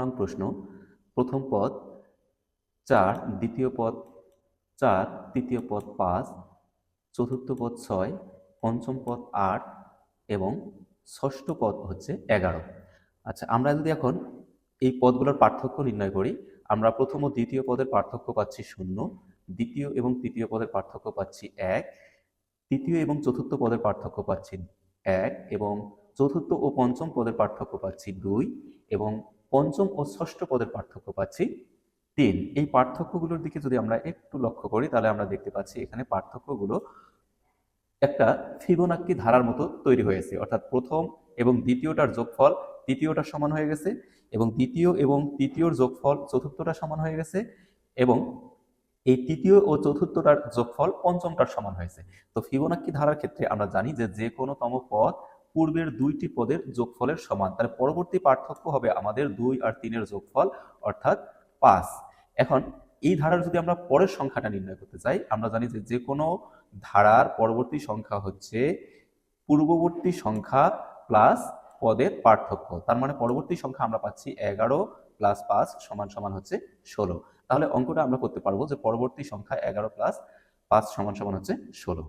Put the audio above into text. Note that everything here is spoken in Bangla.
নং প্রশ্ন, প্রথম পদ চার, দ্বিতীয় পদ চার, তৃতীয় পদ পাঁচ, চতুর্থ পদ ছয়, পঞ্চম পদ আট এবং ষষ্ঠ পদ হচ্ছে এগারো। আচ্ছা আমরা যদি এখন এই পদগুলোর পার্থক্য নির্ণয় করি, আমরা প্রথম ও দ্বিতীয় পদের পার্থক্য পাচ্ছি শূন্য, দ্বিতীয় এবং তৃতীয় পদের পার্থক্য পাচ্ছি এক, তৃতীয় এবং চতুর্থ পদের পার্থক্য পাচ্ছি এক এবং চতুর্থ ও পঞ্চম পদের পার্থক্য পাচ্ছি দুই এবং পঞ্চম ও ষষ্ঠ পদের পার্থক্য পাচ্ছি। তিন, এই পার্থক্যগুলোর দিকে যদি আমরা একটু লক্ষ্য করি, তাহলে আমরা দেখতে পাচ্ছি এখানে পার্থক্যগুলো একটা ফিবোনাক্কি ধারার মতো তৈরি হয়েছে। অর্থাৎ প্রথম এবং দ্বিতীয়টার যোগফল তৃতীয়টার সমান হয়ে গেছে এবং দ্বিতীয় এবং তৃতীয়র যোগফল চতুর্থটা সমান হয়ে গেছে এবং এই তৃতীয় ও চতুর্থটার যোগফল পঞ্চমটার সমান হয়েছে। তো ফিবোনাক্কি ধারার ক্ষেত্রে আমরা জানি যে যে কোনো তম পদ পূর্বের দুইটি পদের যোগফলের সমান। তাহলে পরবর্তী পার্থক্য হবে আমাদের দুই আর তিনের যোগফল, অর্থাৎ পাঁচ। এখন এই ধারার যদি আমরা পরের সংখ্যাটা নির্ণয় করতে চাই, আমরা জানি যে যে কোনো ধারার পরবর্তী সংখ্যা হচ্ছে পূর্ববর্তী সংখ্যা প্লাস পদের পার্থক্য। তার মানে পরবর্তী সংখ্যা আমরা পাচ্ছি এগারো প্লাস পাঁচ সমান সমান হচ্ছে ষোলো। তাহলে অঙ্কটা আমরা করতে পারব যে পরবর্তী সংখ্যা এগারো প্লাস পাঁচ সমান সমান হচ্ছে ষোলো।